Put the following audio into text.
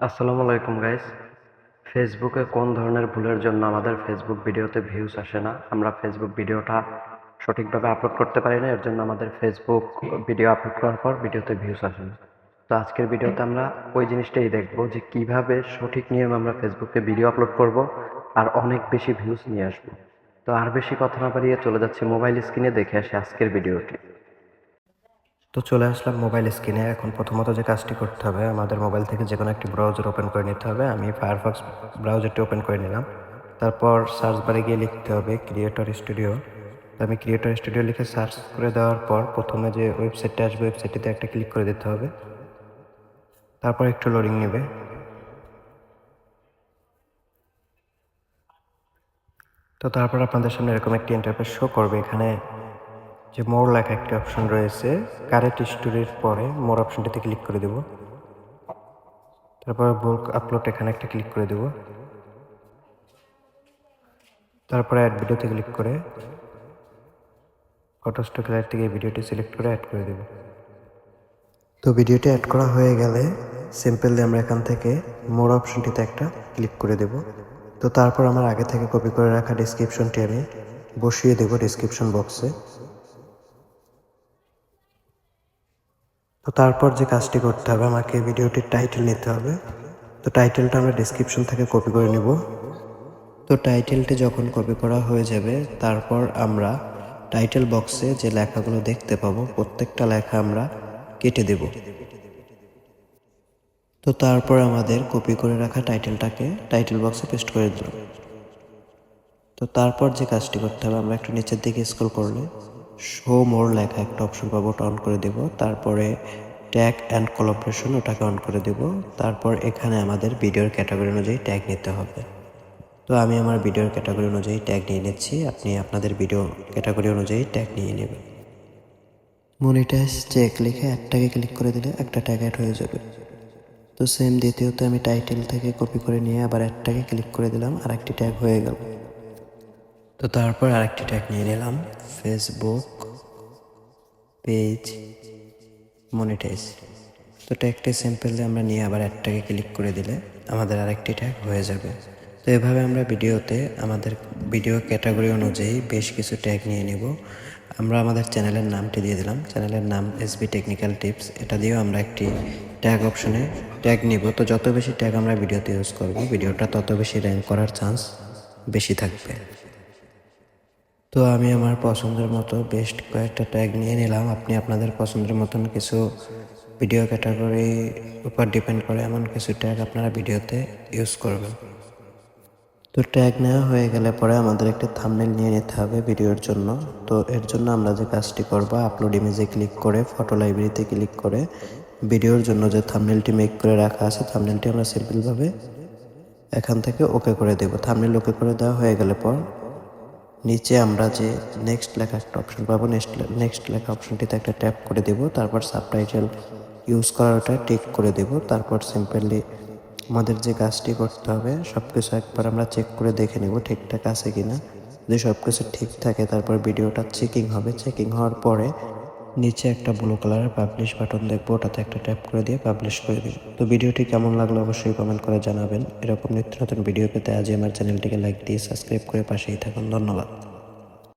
আসসালামু আলাইকুম গাইস ফেসবুকে কোন ধরনের ভুলের জন্য আমাদের ফেসবুক ভিডিওতে ভিউজ আসে না? আমরা ফেসবুক ভিডিওটা সঠিকভাবে আপলোড করতে পারি না, এর জন্য আমাদের ফেসবুক ভিডিও আপলোড করার পর ভিডিওতে ভিউজ আসে না। তো আজকের ভিডিওতে আমরা ওই জিনিসটাই দেখব যে কীভাবে সঠিক নিয়মে আমরা ফেসবুকে ভিডিও আপলোড করব আর অনেক বেশি ভিউজ নিয়ে আসব। তো আর বেশি কথা না বাড়িয়ে চলে যাচ্ছে মোবাইল স্ক্রিনে দেখে আসি আজকের ভিডিওটি। তো চলে আসলাম মোবাইল স্ক্রিনে এখন প্রথমত যে কাজটি করতে হবে, আমাদের মোবাইল থেকে যে কোনো একটি ব্রাউজার ওপেন করে নিতে হবে। আমি ফায়ারফক্স ব্রাউজারটি ওপেন করে নিলাম। তারপর সার্চ বারে গিয়ে লিখতে হবে ক্রিয়েটর স্টুডিও আমি ক্রিয়েটর স্টুডিও লিখে সার্চ করে দেওয়ার পর প্রথমে যে ওয়েবসাইটটা আসবে ওয়েবসাইটটিতে একটা ক্লিক করে দিতে হবে। তারপর একটু লোডিং নেবে। তো তারপর আপনাদের সামনে এরকম একটি ইন্টারফেস শো করবে। এখানে যে মোর লেখা একটি অপশন রয়েছে কারেন্ট স্টোরির পরে মোর অপশনটিতে ক্লিক করে দেব। তারপর বুক আপলোড এখানে একটা ক্লিক করে দেব। তারপরে অ্যাড ভিডিওতে ক্লিক করে ফটো স্টক লাইট থেকে ভিডিওটি সিলেক্ট করে অ্যাড করে দেব। তো ভিডিওটি অ্যাড করা হয়ে গেলে সিম্পলি আমরা এখান থেকে মোর অপশনটিতে একটা ক্লিক করে দেব। তো তারপর আমার আগে থেকে কপি করে রাখা ডিসক্রিপশনটি আমি বসিয়ে দেব ডিসক্রিপশন বক্সে তো তারপর যে কাজটি করতে হবে, আমাকে ভিডিওটির টাইটেল নিতে হবে। তো টাইটেলটা আমরা ডিসক্রিপশন থেকে কপি করে নিব। তো টাইটেলটি যখন কপি করা হয়ে যাবে, তারপর আমরা টাইটেল বক্সে যে লেখাগুলো দেখতে পাবো, প্রত্যেকটা লেখা আমরা কেটে দেব। তো তারপর আমাদের কপি করে রাখা টাইটেলটাকে টাইটেল বক্সে পেস্ট করে দিলাম। তো তারপর যে কাজটি করতে হবে, আমরা একটু নিচের দিকে স্ক্রল করলে শো মোর লেখা একটা অপশন পাবো, ওটা অন করে দেব। তারপরে ট্যাগ অ্যান্ড কলাবরেশন ওটাকে অন করে দেব। তারপর এখানে আমাদের ভিডিওর ক্যাটাগরি অনুযায়ী ট্যাগ নিতে হবে। তো আমি আমার ভিডিওর ক্যাটাগরি অনুযায়ী ট্যাগ নিয়ে নিচ্ছি। আপনি আপনাদের ভিডিও ক্যাটাগরি অনুযায়ী ট্যাগ নিয়ে নেবেন। মনিটাইজ চেক লিখে একটাকে ক্লিক করে দিলে একটা ট্যাগ অ্যাড হয়ে যাবে। তো সেম দ্বিতীয়ত আমি টাইটেল থেকে কপি করে নিয়ে আবার একটাকে ক্লিক করে দিলাম আর একটি ট্যাগ হয়ে গেল। তো তারপর আরেকটি ট্যাগ নিয়ে নিলাম ফেসবুক পেজ মনিটাইজ তো ট্যাগটি সিম্পলি আমরা নিয়ে আবার একটাকে ক্লিক করে দিলে আমাদের আরেকটি ট্যাগ হয়ে যাবে। তো এভাবে আমরা ভিডিওতে আমাদের ভিডিও ক্যাটাগরি অনুযায়ী বেশ কিছু ট্যাগ নিয়ে নেব। আমরা আমাদের চ্যানেলের নামটি দিয়ে দিলাম। চ্যানেলের নাম এসবি টেকনিক্যাল টিপস এটা দিয়েও আমরা একটি ট্যাগ অপশনে ট্যাগ নিব। তো যত বেশি ট্যাগ আমরা ভিডিওতে ইউজ করব ভিডিওটা তত বেশি র্যাঙ্ক করার চান্স বেশি থাকবে। তো আমি আমার পছন্দের মতো বেস্ট কয়েকটা ট্যাগ নিয়ে নিলাম। আপনি আপনাদের পছন্দের মতন কিছু ভিডিও ক্যাটাগরি উপর ডিপেন্ড করে এমন কিছু ট্যাগ আপনারা ভিডিওতে ইউজ করবেন। তো ট্যাগ নেওয়া হয়ে গেলে পরে আমাদের একটা থামনেল নিয়ে নিতে হবে ভিডিওর জন্য। তো এর জন্য আমরা যে কাজটি করব আপলোড ইমেজে ক্লিক করে ফটো লাইব্রেরিতে ক্লিক করে ভিডিওর জন্য যে থামনেলটি মেক করে রাখা আছে থামনেলটি আমরা সিম্পলভাবে এখান থেকে ওকে করে দেব। থামনেল ওকে করে দেওয়া হয়ে গেলে পর নিচে আমরা যে নেক্সট লেখা একটা অপশন পাবো নেক্সট নেক্সট লেখা অপশনটিতে একটা ট্যাপ করে দেব, তারপর সাবটাইটেল ইউজ করার ওটা টিক করে দেব, তারপর সিম্পলি আমাদের যে কাজটি করতে হবে সব কিছু একবার আমরা চেক করে দেখে নেব ঠিকঠাক আছে কি না যদি সব কিছু ঠিক থাকে, তারপর ভিডিওটা চেকিং হবে চেকিং হওয়ার পরে নিচে একটা ব্লু কালারের পাবলিশ বাটন দেখব, ওটাতে একটা ট্যাপ করে দিয়ে পাবলিশ করে দিন তো ভিডিওটি কেমন লাগল অবশ্যই কমেন্ট করে জানাবেন। এরকম নিত্য নতুন ভিডিও পেতে আজ আমার চ্যানেলটিকে লাইক দিয়ে সাবস্ক্রাইব করে পাশেই থাকুন। ধন্যবাদ।